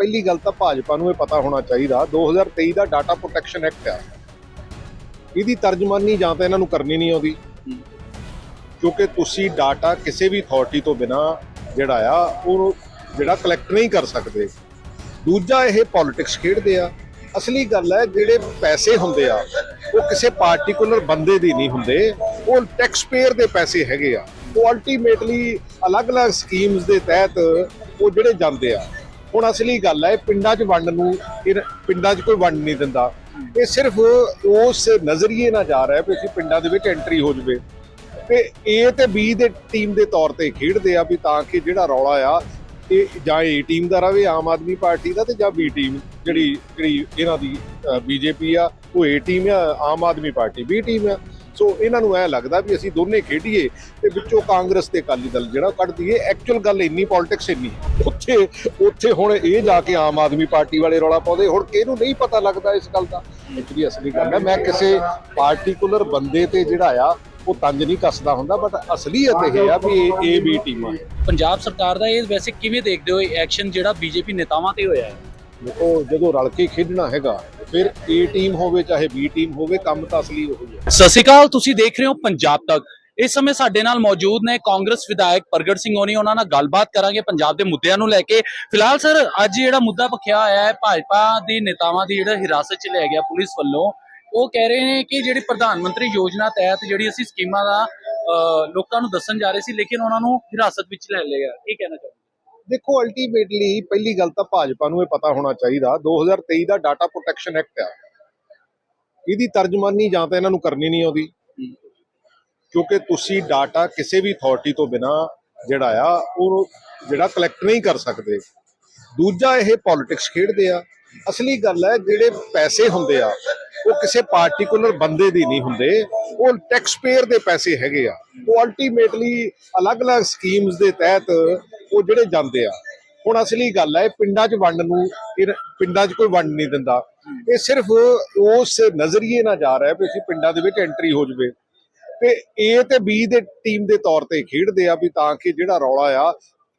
ਪਹਿਲੀ ਗੱਲ ਤਾਂ ਭਾਜਪਾ ਨੂੰ ਇਹ ਪਤਾ ਹੋਣਾ ਚਾਹੀਦਾ 2023 ਦਾ ਡਾਟਾ ਪ੍ਰੋਟੈਕਸ਼ਨ ਐਕਟ ਆ। ਇਹਦੀ ਤਰਜਮਾਨੀ ਜਾਂ ਤਾਂ ਇਹਨਾਂ ਨੂੰ ਕਰਨੀ ਨਹੀਂ ਆਉਂਦੀ। ਕਿਉਂਕਿ ਤੁਸੀਂ ਡਾਟਾ ਕਿਸੇ ਵੀ ਅਥਾਰਟੀ ਤੋਂ ਬਿਨਾ ਜਿਹੜਾ ਆ, ਉਹ ਜਿਹੜਾ ਕਲੈਕਟ ਨਹੀਂ ਕਰ ਸਕਦੇ। ਦੂਜਾ ਇਹ ਪੋਲਿਟਿਕਸ ਖੇਡਦੇ ਆ। ਅਸਲੀ ਗੱਲ ਹੈ, ਜਿਹੜੇ ਪੈਸੇ ਹੁੰਦੇ ਆ, ਉਹ ਕਿਸੇ ਪਾਰਟਿਕੂਲਰ ਬੰਦੇ ਦੀ ਨਹੀਂ ਹੁੰਦੇ। ਉਹ ਟੈਕਸ ਪੇਅਰ ਦੇ ਪੈਸੇ ਹੈਗੇ ਆ। ਉਹ ਅਲਟੀਮੇਟਲੀ ਅਲੱਗ-ਅਲੱਗ ਸਕੀਮਸ ਦੇ ਤਹਿਤ ਉਹ ਜਿਹੜੇ ਜਾਂਦੇ ਆ। ਹੁਣ ਅਸਲੀ ਗੱਲ ਹੈ, ਪਿੰਡਾਂ 'ਚ ਵੰਡ ਨੂੰ, ਇਹ ਪਿੰਡਾਂ 'ਚ ਕੋਈ ਵੰਡ ਨਹੀਂ ਦਿੰਦਾ। ਇਹ ਸਿਰਫ ਉਸ ਨਜ਼ਰੀਏ ਨਾਲ ਜਾ ਰਿਹਾ ਵੀ ਅਸੀਂ ਪਿੰਡਾਂ ਦੇ ਵਿੱਚ ਐਂਟਰੀ ਹੋ ਜਵੇ। ਤੇ A ਤੇ B ਦੇ ਟੀਮ ਦੇ ਤੌਰ ਤੇ ਖੇਡਦੇ ਆ ਵੀ ਤਾਂ ਕਿ ਜਿਹੜਾ ਰੌਲਾ ਆ, ਇਹ ਜਾਂ ਏ ਟੀਮ ਦਾ ਰਵੇ ਆਮ ਆਦਮੀ ਪਾਰਟੀ ਦਾ ਤੇ ਜਾਂ B ਟੀਮ ਜਿਹੜੀ ਜਿਹੜੀ ਇਹਨਾਂ ਦੀ ਬੀਜੇਪੀ ਆ, ਉਹ ਏ ਟੀਮ ਆ, Aam Aadmi party B team ਆ। ਸੋ ਇਹਨਾਂ ਨੂੰ ਐ ਲੱਗਦਾ ਵੀ ਅਸੀਂ ਦੋਨੇ ਖੇਡੀਏ ਤੇ ਵਿੱਚੋਂ ਕਾਂਗਰਸ ਤੇ ਅਕਾਲੀ ਦਲ ਜਿਹੜਾ ਕੱਢ ਦਈਏ। ਐਕਚੁਅਲ ਗੱਲ ਇੰਨੀ ਪੋਲਿਟਿਕਸ ਇੰਨੀ ਉੱਥੇ ਉੱਥੇ ਹੁਣ ਇਹ ਜਾ ਕੇ ਆਮ ਆਦਮੀ ਪਾਰਟੀ ਵਾਲੇ ਰੌਲਾ ਪਾਉਂਦੇ। ਹੁਣ ਕਿਹਨੂੰ ਨਹੀਂ ਪਤਾ ਲੱਗਦਾ ਇਸ ਗੱਲ ਦਾ? ਐਕਚੁਅਲੀ ਅਸਲੀ ਗੱਲ ਹੈ ਮੈਂ ਕਿਸੇ ਪਾਰਟਿਕੂਲਰ ਬੰਦੇ ਤੇ ਜਿਹੜਾ ਆ ਉਹ ਤੰਜ ਨਹੀਂ ਕੱਸਦਾ ਹੁੰਦਾ ਬਟ ਅਸਲੀਅਤ ਇਹ ਆ ਵੀ ਇਹ ਬੀ ਟੀਮਾਂ ਪੰਜਾਬ ਸਰਕਾਰ ਦਾ ਇਹ ਵੈਸੇ ਕਿਵੇਂ ਦੇਖਦੇ ਹੋ ਐਕਸ਼ਨ ਜਿਹੜਾ ਬੀਜੇਪੀ ਨੇਤਾਵਾਂ ਤੇ ਹੋਇਆ ਹੈ? ਦੇਖੋ ਜਦੋਂ ਰਲ ਕੇ ਖੇਡਣਾ ਹੈਗਾ ਫਿਰ ਏ ਟੀਮ ਹੋਵੇ ਚਾਹੇ ਬੀ ਟੀਮ ਹੋਵੇ ਕੰਮ ਤਾਂ ਅਸਲੀ ਉਹੀ ਹੈ। ਅਕਾਲ ਤੁਸੀਂ ਦੇਖ ਰਹੇ ਹੋ ਪੰਜਾਬ ਤੱਕ। ਇਸ ਸਮੇਂ ਸਾਡੇ ਨਾਲ ਮੌਜੂਦ ਨੇ ਕਾਂਗਰਸ ਵਿਧਾਇਕ ਪ੍ਰਗਟ ਸਿੰਘ ਹੋਣੀ, ਉਹਨਾਂ ਨਾਲ ਗੱਲਬਾਤ ਕਰਾਂਗੇ ਪੰਜਾਬ ਦੇ ਮੁੱਦਿਆਂ ਨੂੰ ਲੈ ਕੇ। ਫਿਲਹਾਲ ਸਰ, ਅੱਜ ਜਿਹੜਾ ਮੁੱਦਾ ਪਖਿਆ ਹੋਇਆ ਹੈ, ਭਾਜਪਾ ਦੇ ਨੇਤਾਵਾਂ ਦੀ ਜਿਹੜਾ ਹਿਰਾਸਤ 'ਚ ਲਿਆ ਗਿਆ ਪੁਲਿਸ ਵੱਲੋਂ, ਉਹ ਕਹਿ ਰਹੇ ਨੇ ਕਿ ਜਿਹੜੀ ਪ੍ਰਧਾਨ ਮੰਤਰੀ ਯੋਜਨਾ ਤਹਿਤ ਜਿਹੜੀ ਅਸੀਂ ਸਕੀਮਾਂ ਦਾ ਲੋਕਾਂ ਨੂੰ ਦੱਸਣ ਜਾ ਰਹੇ ਸੀ, ਲੇਕਿਨ ਉਹਨਾਂ ਨੂੰ ਹਿਰਾਸਤ ਵਿੱਚ ਲੈ ਲਿਆ। ਗਿਆ ਕੀ ਕਹਿਣਾ ਚਾਹੁੰਦੇ ਦੇਖੋ ਅਲਟੀਮੇਟਲੀ ਪਹਿਲੀ ਗੱਲ ਤਾਂ ਭਾਜਪਾ ਨੂੰ ਇਹ ਪਤਾ ਹੋਣਾ ਚਾਹੀਦਾ 2023 ਦਾ ਡਾਟਾ ਪ੍ਰੋਟੈਕਸ਼ਨ ਐਕਟ ਆ। ਇਹਦੀ ਤਰਜਮਾਨੀ ਜਾਂ ਤਾਂ ਇਹਨਾਂ ਨੂੰ ਕਰਨੀ ਨਹੀਂ ਆਉਂਦੀ। ਕਿਉਂਕਿ ਤੁਸੀਂ ਡਾਟਾ ਕਿਸੇ ਵੀ ਅਥਾਰਟੀ ਤੋਂ ਬਿਨਾ ਜਿਹੜਾ ਆ, ਉਹ ਜਿਹੜਾ ਕਲੈਕਟ ਨਹੀਂ ਕਰ ਸਕਦੇ। ਦੂਜਾ ਇਹ ਪੋਲਿਟਿਕਸ ਖੇਡਦੇ ਆ। ਅਸਲੀ ਗੱਲ ਹੈ, ਜਿਹੜੇ ਪੈਸੇ ਹੁੰਦੇ ਆ, ਉਹ ਕਿਸੇ ਪਾਰਟਿਕੂਲਰ ਬੰਦੇ ਦੀ ਨਹੀਂ ਹੁੰਦੇ। ਉਹ ਟੈਕਸ ਪੇਅਰ ਦੇ ਪੈਸੇ ਹੈਗੇ ਆ। ਉਹ ਅਲਟੀਮੇਟਲੀ ਅਲੱਗ-ਅਲੱਗ ਸਕੀਮਸ ਦੇ ਤਹਿਤ ਉਹ ਜਿਹੜੇ ਜਾਂਦੇ ਆ। ਹੁਣ ਅਸਲੀ ਗੱਲ ਹੈ, ਪਿੰਡਾਂ 'ਚ ਵੰਡ ਨੂੰ, ਇਹ ਪਿੰਡਾਂ 'ਚ ਕੋਈ ਵੰਡ ਨਹੀਂ ਦਿੰਦਾ। ਇਹ ਸਿਰਫ ਉਸ ਨਜ਼ਰੀਏ ਨਾਲ ਜਾ ਰਿਹਾ ਵੀ ਅਸੀਂ ਪਿੰਡਾਂ ਦੇ ਵਿੱਚ ਐਂਟਰੀ ਹੋ ਜਵੇ। ਤੇ A ਤੇ B ਦੇ ਟੀਮ ਦੇ ਤੌਰ ਤੇ ਖੇਡਦੇ ਆ ਵੀ ਤਾਂ ਕਿ ਜਿਹੜਾ ਰੌਲਾ ਆ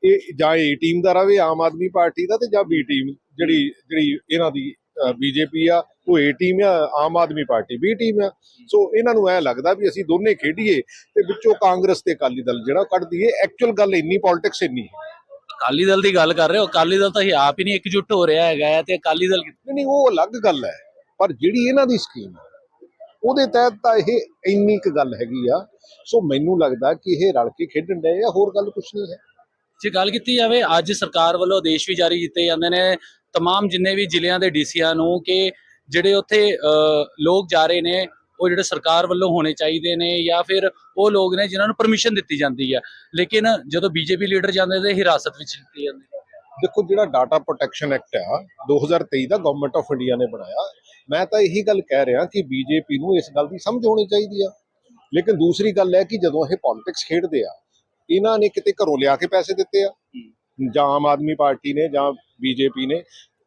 ਇਹ ਜਾਂ A ਟੀਮ ਦਾ ਰਵੇ ਆਮ ਆਦਮੀ ਪਾਰਟੀ ਦਾ ਤੇ ਜਾਂ B ਟੀਮ ਜਿਹੜੀ ਜਿਹੜੀ ਇਹਨਾਂ ਦੀ ਬੀਜੇਪੀ ਆ ਉਹ A ਟੀਮ ਆ Aam Aadmi party B team ਆ। ਸੋ ਇਹਨਾਂ ਨੂੰ ਐ ਲੱਗਦਾ ਵੀ ਅਸੀਂ ਦੋਨੇ ਖੇਡੀਏ ਤੇ ਵਿੱਚੋਂ ਕਾਂਗਰਸ ਤੇ ਅਕਾਲੀ ਦਲ ਜਿਹੜਾ ਕੱਢ ਦਈਏ। ਐਕਚੁਅਲ ਗੱਲ ਇੰਨੀ ਪੋਲਿਟਿਕਸ ਇੰਨੀ ਹੈ। ਅਕਾਲੀ ਦਲ ਦੀ ਗੱਲ ਕਰ ਰਹੇ ਹੋ? ਅਕਾਲੀ ਦਲ ਤਾਂ ਆਪ ਹੀ ਨਹੀਂ ਇਕਜੁੱਟ ਹੋ ਰਿਹਾ ਹੈਗਾ ਤੇ ਅਕਾਲੀ ਦਲ ਨਹੀਂ ਉਹ ਅਲੱਗ ਗੱਲ ਹੈ। ਪਰ ਜਿਹੜੀ ਇਹਨਾਂ ਦੀ ਸਕੀਮ ਹੈ ਉਹਦੇ ਤਹਿਤ ਤਾਂ ਇਹ ਇੰਨੀ ਕੁ ਗੱਲ ਹੈਗੀ ਆ ਸੋ ਮੈਨੂੰ ਲੱਗਦਾ ਕਿ ਇਹ ਰਲ ਕੇ ਖੇਡਣ ਡਏ ਆ ਹੋਰ ਗੱਲ ਕੁਛ ਨਹੀਂ ਹੈ ਜੇ ਗੱਲ ਕੀਤੀ ਜਾਵੇ ਅੱਜ ਸਰਕਾਰ ਵੱਲੋਂ ਆਦੇਸ਼ ਵੀ ਜਾਰੀ ਕੀਤੇ ਜਾਂਦੇ ਨੇ तमाम ਜਿੰਨੇ ਵੀ ਜ਼ਿਲ੍ਹਿਆਂ ਦੇ ਡੀਸੀਆਂ ਨੂੰ ਕਿ ਜਿਹੜੇ ਉੱਥੇ ਅਹ, ਲੋਕ ਜਾ ਰਹੇ ਨੇ ਉਹ ਜਿਹੜੇ ਸਰਕਾਰ ਵੱਲੋਂ ਹੋਣੇ ਚਾਹੀਦੇ ਨੇ ਜਾਂ ਫਿਰ ਉਹ ਲੋਕ ਨੇ ਜਿਨ੍ਹਾਂ ਨੂੰ ਪਰਮਿਸ਼ਨ ਦਿੱਤੀ ਜਾਂਦੀ ਹੈ ਲੇਕਿਨ ਜਦੋਂ ਬੀਜੇਪੀ ਲੀਡਰ ਜਾਂਦੇ ਤੇ ਹਿਰਾਸਤ ਵਿੱਚ ਦਿੱਤੇ ਜਾਂਦੇ ਨੇ। ਦੇਖੋ ਜਿਹੜਾ ਡਾਟਾ ਪ੍ਰੋਟੈਕਸ਼ਨ ਐਕਟ ਆ 2023 ਦਾ ਗਵਰਨਮੈਂਟ ਆਫ ਇੰਡੀਆ ਨੇ ਬਣਾਇਆ ਮੈਂ ਤਾਂ ਇਹੀ ਗੱਲ ਕਹਿ ਰਿਹਾ ਕਿ ਬੀਜੇਪੀ ਨੂੰ ਇਸ ਗੱਲ ਦੀ ਸਮਝ ਹੋਣੀ ਚਾਹੀਦੀ ਆ। ਲੇਕਿਨ ਦੂਸਰੀ ਗੱਲ ਹੈ ਕਿ ਜਦੋਂ ਇਹ ਪੋਲਿਟਿਕਸ ਖੇਡਦੇ ਆ ਇਹਨਾਂ ਨੇ ਕਿਤੇ ਘਰੋਂ ਲਿਆ ਕੇ ਪੈਸੇ ਦਿੱਤੇ ਆ। ਜਾਂ ਆਮ ਆਦਮੀ ਪਾਰਟੀ ਨੇ ਜਾਂ ਬੀਜੇਪੀ ਨੇ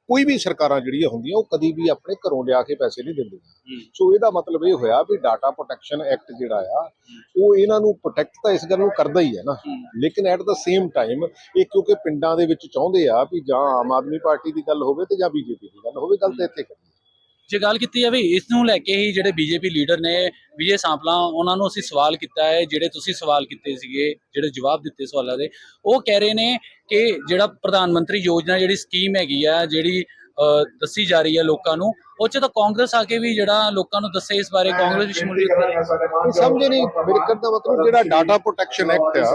ਕੋਈ ਵੀ ਸਰਕਾਰਾਂ ਜਿਹੜੀਆਂ ਹੁੰਦੀਆਂ ਉਹ ਕਦੀ ਵੀ ਆਪਣੇ ਘਰੋਂ ਲਿਆ ਕੇ ਪੈਸੇ ਨਹੀਂ ਦਿੰਦੀਆਂ। ਸੋ ਇਹਦਾ ਮਤਲਬ ਇਹ ਹੋਇਆ ਵੀ ਡਾਟਾ ਪ੍ਰੋਟੈਕਸ਼ਨ ਐਕਟ ਜਿਹੜਾ ਆ ਉਹ ਇਹਨਾਂ ਨੂੰ ਪ੍ਰੋਟੈਕਟ ਤਾਂ ਇਸ ਗੱਲ ਨੂੰ ਕਰਦਾ ਹੀ ਹੈ ਨਾ। ਲੇਕਿਨ ਐਟ ਦਾ ਸੇਮ ਟਾਈਮ ਇਹ ਕਿਉਂਕਿ ਪਿੰਡਾਂ ਦੇ ਵਿੱਚ ਚਾਹੁੰਦੇ ਆ ਵੀ ਜਾਂ ਆਮ ਆਦਮੀ ਪਾਰਟੀ ਦੀ ਗੱਲ ਹੋਵੇ ਤੇ ਜਾਂ ਬੀਜੇਪੀ ਦੀ ਗੱਲ ਹੋਵੇ ਗੱਲ ਤਾਂ ਇੱਥੇ ਕਰੀ ਜੇ ਗੱਲ ਕੀਤੀ ਜਾਵੇ, ਇਸ ਨੂੰ ਲੈ ਕੇ ਹੀ ਜਿਹੜੇ ਬੀਜੇਪੀ ਲੀਡਰ ਨੇ ਵਿਜੇ ਸਾਂਪਲਾ, ਉਹਨਾਂ ਨੂੰ ਅਸੀਂ ਸਵਾਲ ਕੀਤਾ ਹੈ, ਜਿਹੜੇ ਤੁਸੀਂ ਸਵਾਲ ਕੀਤੇ ਸੀਗੇ, ਜਿਹੜੇ ਜਵਾਬ ਦਿੱਤੇ ਸਵਾਲਾਂ ਦੇ, ਉਹ ਕਹਿ ਰਹੇ ਨੇ ਕਿ ਜਿਹੜਾ ਪ੍ਰਧਾਨ ਮੰਤਰੀ ਯੋਜਨਾ ਜਿਹੜੀ ਸਕੀਮ ਹੈਗੀ ਆ, ਜਿਹੜੀ ਦੱਸੀ ਜਾ ਰਹੀ ਹੈ ਲੋਕਾਂ ਨੂੰ, ਉਹ ਚ ਤਾਂ ਕਾਂਗਰਸ ਆ ਕੇ ਵੀ ਜਿਹੜਾ ਲੋਕਾਂ ਨੂੰ ਦੱਸੇ ਇਸ ਬਾਰੇ, ਕਾਂਗਰਸ ਵੀ ਸ਼ਮੂਲੀਅਤ ਸਮਝ ਨਹੀਂ, ਮੇਰੇ ਕਹਿਣ ਦਾ ਮਤਲਬ ਜਿਹੜਾ ਡਾਟਾ ਪ੍ਰੋਟੈਕਸ਼ਨ ਐਕਟ ਆ,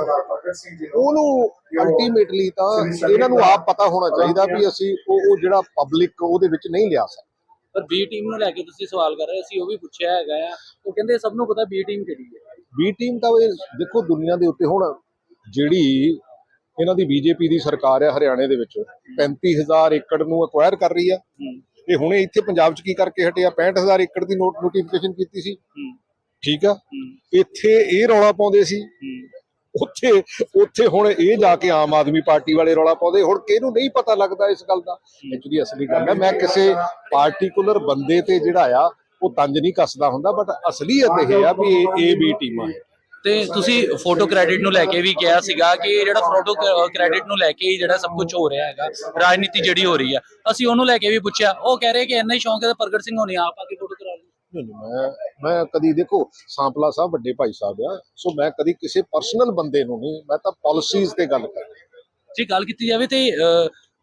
ਉਹਨੂੰ ਅਲਟੀਮੇਟਲੀ ਤਾਂ ਇਹਨਾਂ ਨੂੰ ਆਪ ਪਤਾ ਹੋਣਾ ਚਾਹੀਦਾ ਵੀ ਅਸੀਂ ਉਹ ਜਿਹੜਾ ਪਬਲਿਕ ਉਹਦੇ ਵਿੱਚ ਨਹੀਂ ਲਿਆ ਸਕਦੇ। ਪਰ ਬੀ ਟੀਮ ਨੂੰ ਲੈ ਕੇ ਤੁਸੀਂ ਸਵਾਲ ਕਰ ਰਹੇ ਸੀ ਉਹ ਵੀ ਪੁੱਛਿਆ ਹੈਗਾ ਆ। ਉਹ ਕਹਿੰਦੇ ਸਭ ਨੂੰ ਪਤਾ ਬੀ ਟੀਮ ਕਿਹੜੀ ਹੈ। ਬੀ ਟੀਮ ਤਾਂ ਇਹ ਦੇਖੋ ਦੁਨੀਆ ਦੇ ਉੱਤੇ ਹੁਣ ਜਿਹੜੀ ਇਹਨਾਂ ਦੀ ਬੀਜੇਪੀ ਦੀ ਸਰਕਾਰ ਹੈ ਹਰਿਆਣੇ ਦੇ ਵਿੱਚ 35000 ਏਕੜ ਨੂੰ ਅਕਵਾਇਰ ਕਰ ਰਹੀ ਆ। ਇਹ ਹੁਣੇ ਇੱਥੇ ਪੰਜਾਬ 'ਚ ਕੀ ਕਰਕੇ ਹਟਿਆ? 65000 ਏਕੜ ਦੀ ਨੋਟ ਨੋਟੀਫਿਕੇਸ਼ਨ ਕੀਤੀ ਸੀ। ਠੀਕ ਆ? ਇੱਥੇ ਇਹ ਰੌਲਾ ਪਾਉਂਦੇ ਸੀ। ਉੱਥੇ ਉੱਥੇ ਹੁਣ ਇਹ ਜਾ ਕੇ ਆਮ ਆਦਮੀ ਪਾਰਟੀ ਵਾਲੇ ਰੌਲਾ ਪਾਉਂਦੇ। ਹੁਣ ਕਿਹਨੂੰ ਨਹੀਂ ਪਤਾ ਲੱਗਦਾ ਇਸ ਗੱਲ ਦਾ? ਐਕਚੁਅਲੀ ਅਸਲੀ ਗੱਲ ਹੈ, ਮੈਂ ਕਿਸੇ ਪਾਰਟਿਕੂਲਰ ਬੰਦੇ ਤੇ ਜਿਹੜਾ ਆ, ਉਹ ਤੰਜ ਨਹੀਂ ਕੱਸਦਾ ਹੁੰਦਾ ਬਟ ਅਸਲੀਅਤ ਇਹ ਆ ਵੀ ਇਹ ਏ ਟੀਮਾਂ ਹੈ ਤੇ ਤੁਸੀਂ ਫੋਟੋ ਕ੍ਰੈਡਿਟ ਨੂੰ ਲੈ ਕੇ ਵੀ ਕਿਹਾ ਸੀਗਾ ਕਿ ਜਿਹੜਾ ਫੋਟੋ ਕ੍ਰੈਡਿਟ ਨੂੰ ਲੈ ਕੇ ਜਿਹੜਾ ਸਭ ਕੁਝ ਹੋ ਰਿਹਾ ਹੈਗਾ, ਰਾਜਨੀਤੀ ਜਿਹੜੀ ਹੋ ਰਹੀ ਆ। ਅਸੀਂ ਉਹਨੂੰ ਲੈ ਕੇ ਵੀ ਪੁੱਛਿਆ, ਉਹ ਕਹਿ ਰਹੇ ਕਿ ਇੰਨਾ ਹੀ ਸ਼ੌਂਕ ਹੈ ਪ੍ਰਗਟ ਸਿੰਘ ਹੋਣੀ ਆਪ ਆ ਕੇ ਫੋਟੋ ਨਹੀਂ ਨਹੀਂ ਮੈਂ ਮੈਂ ਕਦੀ ਦੇਖੋ ਸਾਂਪਲਾ ਸਾਹਿਬ ਵੱਡੇ ਭਾਈ ਸਾਹਿਬ ਆ ਸੋ ਮੈਂ ਕਦੀ ਕਿਸੇ ਪਰਸਨਲ ਬੰਦੇ ਨੂੰ ਨਹੀਂ ਮੈਂ ਤਾਂ ਪਾਲਿਸੀਜ਼ ਤੇ ਗੱਲ ਕਰ ਜੇ ਗੱਲ ਕੀਤੀ ਜਾਵੇ ਤੇ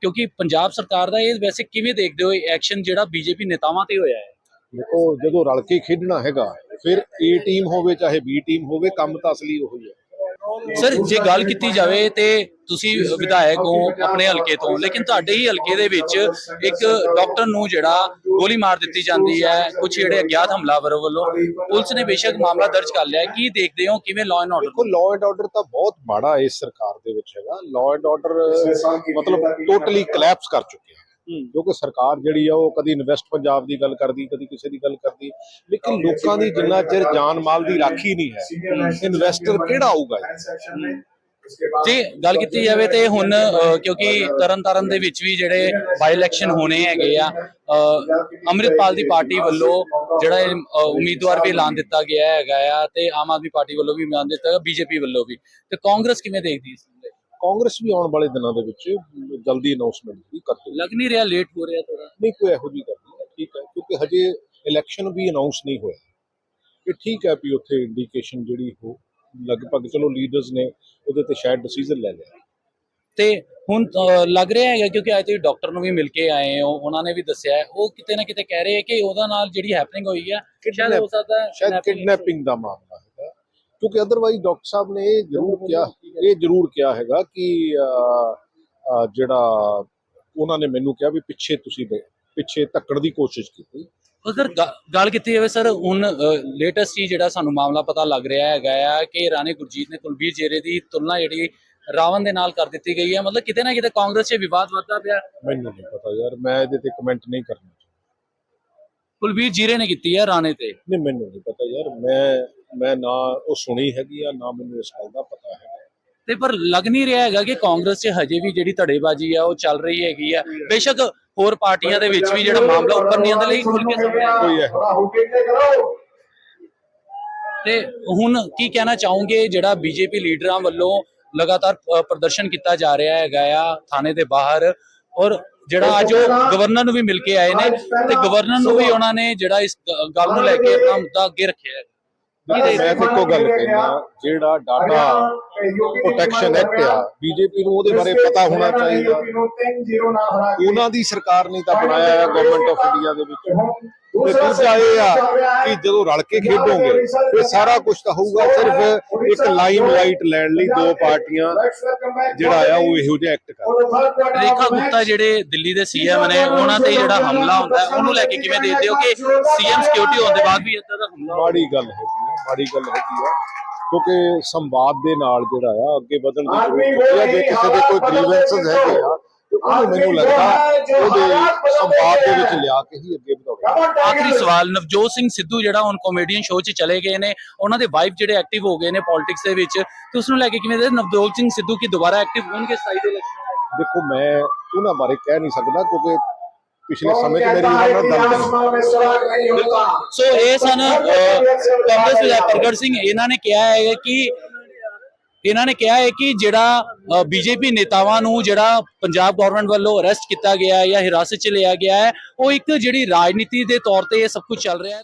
ਕਿਉਂਕਿ ਪੰਜਾਬ ਸਰਕਾਰ ਦਾ ਇਹ ਵੈਸੇ ਕਿਵੇਂ ਦੇਖਦੇ ਹੋ ਐਕਸ਼ਨ ਜਿਹੜਾ ਬੀਜੇਪੀ ਨੇਤਾਵਾਂ ਤੇ ਹੋਇਆ ਹੈ? ਦੇਖੋ ਜਦੋਂ ਰਲ ਕੇ ਖੇਡਣਾ ਹੈਗਾ ਫਿਰ A ਟੀਮ ਹੋਵੇ ਚਾਹੇ B ਟੀਮ ਹੋਵੇ ਕੰਮ ਤਾਂ ਅਸਲੀ ਉਹੀ ਹੈ। ਸਰ, ਜੇ ਗੱਲ ਕੀਤੀ ਜਾਵੇ ਤੇ ਤੁਸੀਂ ਵਿਧਾਇਕ ਹੋ ਆਪਣੇ ਹਲਕੇ ਤੋਂ, ਲੇਕਿਨ ਤੁਹਾਡੇ ਹੀ ਹਲਕੇ ਦੇ ਵਿੱਚ ਇੱਕ ਡਾਕਟਰ ਨੂੰ ਜਿਹੜਾ ਗੋਲੀ ਮਾਰ ਦਿੱਤੀ ਜਾਂਦੀ ਹੈ ਕੁਝ ਜਿਹੜੇ ਅਗਿਆਤ ਹਮਲਾਵਰ ਵੱਲੋਂ, ਪੁਲਿਸ ਨੇ ਬੇਸ਼ੱਕ ਮਾਮਲਾ ਦਰਜ ਕਰ ਲਿਆ ਕੀ ਦੇਖਦੇ ਹੋ? ਕਿਵੇਂ ਲਾਅ ਐਂਡ ਆਰਡਰ ਦੇਖੋ ਲਾਅ ਐਂਡ ਆਰਡਰ ਤਾਂ ਬਹੁਤ ਮਾੜਾ ਇਸ ਸਰਕਾਰ ਦੇ ਵਿੱਚ ਹੈਗਾ। ਲਾਅ ਐਂਡ ਆਰਡਰ ਮਤਲਬ ਟੋਟਲੀ ਕਲੈਪਸ ਕਰ ਚੁੱਕਿਆ ਕਿਉਂਕਿ ਸਰਕਾਰ ਜਿਹੜੀ ਆ ਉਹ ਕਦੀ ਇਨਵੈਸਟ ਪੰਜਾਬ ਦੀ ਗੱਲ ਕਰਦੀ ਕਦੀ ਕਿਸੇ ਦੀ ਗੱਲ ਕਰਦੀ ਲੇਕਿਨ ਲੋਕਾਂ ਦੀ ਜਿੰਨਾ ਚਿਰ ਜਾਨ ਮਾਲ ਦੀ ਰਾਖੀ ਨਹੀਂ ਹੈ ਇਨਵੈਸਟਰ ਕਿਹੜਾ ਆਊਗਾ ਜੀ? ਗੱਲ ਕੀਤੀ ਜਾਵੇ ਤੇ ਹੁਣ ਕਿਉਂਕਿ ਤਰਨਤਾਰਨ ਦੇ ਵਿੱਚ ਵੀ ਜਿਹੜੇ ਬਾਈ ਇਲੈਕਸ਼ਨ ਹੋਣੇ ਹੈਗੇ ਆ ਅੰਮ੍ਰਿਤਪਾਲ ਦੀ ਪਾਰਟੀ ਵੱਲੋਂ ਜਿਹੜਾ ਉਮੀਦਵਾਰ ਵੀ ਐਲਾਨ ਦਿੱਤਾ ਗਿਆ ਹੈਗਾ ਆ ਤੇ ਆਮ ਆਦਮੀ ਪਾਰਟੀ ਵੱਲੋਂ ਵੀ ਐਲਾਨ ਦਿੱਤਾ ਗਿਆ ਬੀਜੇਪੀ ਵੱਲੋਂ ਵੀ ਤੇ ਕਾਂਗਰਸ ਕਿਵੇਂ ਦੇਖਦੀ ਹੈ? ਕਾਂਗਰਸ ਵੀ ਆਉਣ ਵਾਲੇ ਦਿਨਾਂ ਦੇ ਵਿੱਚ ਜਲਦੀ ਅਨਾਉਂਸਮੈਂਟ ਵੀ ਕਰ ਦੇਗੀ ਲੱਗ ਨਹੀਂ ਰਿਹਾ ਲੇਟ ਹੋ ਰਿਹਾ ਥੋੜਾ ਨਹੀਂ ਕੋਈ ਇਹੋ ਜਿਹੀ ਗੱਲ ਨਹੀਂ ਠੀਕ ਹੈ ਕਿਉਂਕਿ ਹਜੇ ਇਲੈਕਸ਼ਨ ਵੀ ਅਨਾਉਂਸ ਨਹੀਂ ਹੋਇਆ। ਇਹ ਠੀਕ ਹੈ ਵੀ ਉੱਥੇ ਇੰਡੀਕੇਸ਼ਨ ਜਿਹੜੀ ਹੋ ਲਗਭਗ ਚਲੋ ਲੀਡਰਸ ਨੇ ਉਹਦੇ ਤੇ ਸ਼ਾਇਦ ਡਿਸੀਜਨ ਲੈ ਲਿਆ। ਤੇ ਹੁਣ ਲੱਗ ਰਿਹਾ ਹੈਗਾ ਕਿਉਂਕਿ ਅੱਜ ਤੁਸੀਂ ਡਾਕਟਰ ਨੂੰ ਵੀ ਮਿਲ ਕੇ ਆਏ ਹੋ ਉਹਨਾਂ ਨੇ ਵੀ ਦੱਸਿਆ ਉਹ ਕਿਤੇ ਨਾ ਕਿਤੇ ਕਹਿ ਰਹੇ ਕਿ ਉਹਦਾ ਨਾਲ ਜਿਹੜੀ ਹੈਪਨਿੰਗ ਹੋਈ ਹੈ ਸ਼ਾਇਦ ਹੋ ਸਕਦਾ ਹੈ ਸ਼ਾਇਦ ਕਿਡਨੈਪਿੰਗ ਦਾ ਮਾਮਲਾ। ਕਿਉਂਕਿ ਅਦਰਵਾਈਜ਼ ਡਾਕਟਰ ਸਾਹਿਬ ਨੇ ਇਹ ਜ਼ਰੂਰ ਕਿਹਾ ਇਹ ਜ਼ਰੂਰ ਕਿਹਾ ਹੈਗਾ ਕਿ ਜਿਹੜਾ ਉਹਨਾਂ ਨੇ ਮੈਨੂੰ ਕਿਹਾ ਵੀ ਪਿੱਛੇ ਤੁਸੀਂ ਪਿੱਛੇ ਧੱਕਣ ਦੀ ਕੋਸ਼ਿਸ਼ ਕੀਤੀ। ਅਗਰ ਗ- ਗੱਲ ਕੀਤੀ ਜਾਵੇ ਸਰ ਹੁਣ ਲੇਟੈਸਟ ਹੀ ਜਿਹੜਾ ਸਾਨੂੰ ਮਾਮਲਾ ਪਤਾ ਲੱਗ ਰਿਹਾ ਹੈਗਾ ਆ ਕਿ ਰਾਣੇ ਗੁਰਜੀਤ ਨੇ ਕੁਲਬੀਰ ਜੇਰੇ ਦੀ ਤੁਲਨਾ ਜਿਹੜੀ ਰਾਵਣ ਦੇ ਨਾਲ ਕਰ ਦਿੱਤੀ ਗਈ ਹੈ ਮਤਲਬ ਕਿਤੇ ਨਾ ਕਿਤੇ ਕਾਂਗਰਸ 'ਚ ਵਿਵਾਦ ਵੱਧਦਾ ਪਿਆ। ਮੈਨੂੰ ਨਹੀਂ ਪਤਾ ਯਾਰ ਮੈਂ ਇਹਦੇ ਤੇ ਕਮੈਂਟ ਨਹੀਂ ਕਰਨਾ। ਕੁਲਬੀਰ ਜੀਰੇ ਨੇ ਕੀਤੀ ਹੈ ਰਾਣੇ ਤੇ। ਨਹੀਂ ਮੈਨੂੰ ਨਹੀਂ ਪਤਾ ਯਾਰ ਮੈਂ ਮੈਂ ਨਾ ਉਹ ਸੁਣੀ ਹੈਗੀ ਆ ਨਾ ਮੈਨੂੰ ਇਸ ਗੱਲ ਦਾ ਪਤਾ ਹੈ ਤੇ ਪਰ ਲੱਗ ਨਹੀਂ ਰਿਹਾ ਹੈਗਾ ਕਿ ਕਾਂਗਰਸ 'ਚ ਹਜੇ ਵੀ ਜਿਹੜੀ ਧੜੇਬਾਜ਼ੀ ਆ ਉਹ ਚੱਲ ਰਹੀ ਹੈਗੀ ਆ। ਬੇਸ਼ੱਕ ਹੋਰ ਪਾਰਟੀਆਂ ਦੇ ਵਿੱਚ ਵੀ ਜਿਹੜਾ ਮਾਮਲਾ ਉੱਪਰ ਨਹੀਂ ਆਉਂਦਾ ਲਈ ਖੁੱਲ ਕੇ ਸਾਹਮਣੇ। ਕੋਈ ਇਹੋ ਤੇ ਹੁਣ ਕੀ ਕਹਿਣਾ ਚਾਹੋਗੇ ਜਿਹੜਾ ਬੀਜੇਪੀ ਲੀਡਰਾਂ ਵੱਲੋਂ ਲਗਾਤਾਰ ਪ੍ਰਦਰਸ਼ਨ ਕੀਤਾ ਜਾ ਰਿਹਾ ਹੈਗਾ ਆ ਥਾਣੇ ਦੇ ਬਾਹਰ? ਔਰ ਜਿਹੜਾ ਅੱਜ ਉਹ ਗਵਰਨਰ ਨੂੰ ਵੀ ਮਿਲ ਕੇ ਆਏ ਨੇ ਤੇ ਗਵਰਨਰ ਨੂੰ ਵੀ ਉਹਨਾਂ ਨੇ ਜਿਹੜਾ ਇਸ ਗੱਲ ਨੂੰ ਲੈ ਕੇ ਆਪਣਾ ਮੁੱਦਾ ਅੱਗੇ ਰੱਖਿਆ ਹੈ ਮੈਂ ਇੱਕੋ ਗੱਲ ਕਹਿਣਾ ਜਿਹੜਾ ਡਾਟਾ ਪ੍ਰੋਟੈਕਸ਼ਨ ਐਕਟ ਆ ਬੀਜੇਪੀ ਨੂੰ ਉਹਦੇ ਬਾਰੇ ਪਤਾ ਹੋਣਾ ਚਾਹੀਦਾ। ਉਹਨਾਂ ਦੀ ਸਰਕਾਰ ਨੇ ਤਾਂ ਬਣਾਇਆ ਹੈ ਗਵਰਨਮੈਂਟ ਆਫ ਇੰਡੀਆ ਦੇ ਵਿੱਚ। ਤੇ ਦੂਜਾ ਇਹ ਆ ਕਿ ਜਦੋਂ ਰਲ ਕੇ ਖੇਡੋਗੇ ਇਹ ਸਾਰਾ ਕੁਝ ਤਾਂ ਹੋਊਗਾ ਸਿਰਫ ਇੱਕ ਲਾਈਮ ਲਾਈਟ ਲੈਣ ਲਈ ਦੋ ਪਾਰਟੀਆਂ ਜਿਹੜਾ ਆ ਉਹ ਇਹੋ ਜਿਹਾ ਐਕਟ ਕਰ ਰੇਖਾ ਗੁਪਤਾ ਜਿਹੜੇ ਦਿੱਲੀ ਦੇ ਸੀਐਮ ਨੇ ਉਹਨਾਂ ਤੇ ਜਿਹੜਾ ਹਮਲਾ ਹੁੰਦਾ ਹੈ, ਉਹਨੂੰ ਲੈ ਕੇ ਕਿਵੇਂ ਦੇਖਦੇ ਹੋ ਕਿ ਸੀਐਮ ਸਿਕਿਉਰਿਟੀ ਹੋਣ ਦੇ ਬਾਅਦ ਵੀ ਇਦਾਂ ਦਾ ਹਮਲਾ ਮਾੜੀ ਗੱਲ ਆ ਮਾੜੀ ਗੱਲ ਹੈਗੀ ਆ ਕਿਉਂਕਿ ਸੰਵਾਦ ਦੇ ਨਾਲ ਜਿਹੜਾ ਆ ਅੱਗੇ ਵਧਣ ਦੀ ਜ਼ਰੂਰਤ ਹੈ ਜੇ ਕਿਸੇ ਦੇ ਕੋਈ ਗ੍ਰੀਵੈਂਸਸ ਹੈਗੇ ਆ ਤੇ ਉਹਨੂੰ ਮੈਨੂੰ ਲੱਗਦਾ ਉਹਦੇ ਸੰਵਾਦ ਦੇ ਵਿੱਚ ਲਿਆ ਕੇ ਹੀ ਅੱਗੇ ਵਧਾਉਣਾ ਆਖਰੀ ਸਵਾਲ ਨਵਜੋਤ ਸਿੰਘ ਸਿੱਧੂ ਜਿਹੜਾ ਹੁਣ ਕਾਮੇਡੀਅਨ ਸ਼ੋਅ 'ਚ ਚਲੇ ਗਏ ਨੇ ਉਹਨਾਂ ਦੇ ਵਾਈਫ ਜਿਹੜੇ ਐਕਟਿਵ ਹੋ ਗਏ ਨੇ ਪੋਲਿਟਿਕਸ ਦੇ ਵਿੱਚ ਤੇ ਉਸ ਨੂੰ ਲੈ ਕੇ ਕਿਵੇਂ ਦੇ ਨਵਜੋਤ ਸਿੰਘ ਸਿੱਧੂ ਕੀ ਦੁਬਾਰਾ ਐਕਟਿਵ ਹੋਣਗੇ ਸਾਈਡ ਦੇ ਇਲੈਕਸ਼ਨ ਦੇਖੋ ਮੈਂ ਉਹਨਾਂ ਬਾਰੇ ਕਹਿ ਨਹੀਂ ਸਕਦਾ ਕਿਉਂਕਿ ਪਿਛਲੇ ਸਮੇਂ 'ਚ ਮੇਰੀ ਉਹਨਾਂ ਨਾਲ ਨਹੀਂ ਸੋ ਇਹ ਸਨ ਕਾਂਗਰਸ ਵਿਧਾਇਕ ਪ੍ਰਗਟ ਸਿੰਘ। ਇਹਨਾਂ ਨੇ ਕਿਹਾ ਹੈ ਕਿ ਇਹਨਾਂ ਨੇ ਕਿਹਾ ਹੈ ਕਿ ਜਿਹੜਾ ਬੀਜੇਪੀ ਨੇਤਾਵਾਂ ਨੂੰ ਜਿਹੜਾ ਪੰਜਾਬ ਗਵਰਨਮੈਂਟ ਵੱਲੋਂ ਅਰੈਸਟ ਕੀਤਾ ਗਿਆ ਹੈ ਜਾਂ ਹਿਰਾਸਤ 'ਚ ਲਿਆ ਗਿਆ ਹੈ ਉਹ ਇੱਕ ਜਿਹੜੀ ਰਾਜਨੀਤੀ ਦੇ ਤੌਰ ਤੇ ਇਹ ਸਭ ਕੁਝ ਚੱਲ ਰਿਹਾ ਹੈ।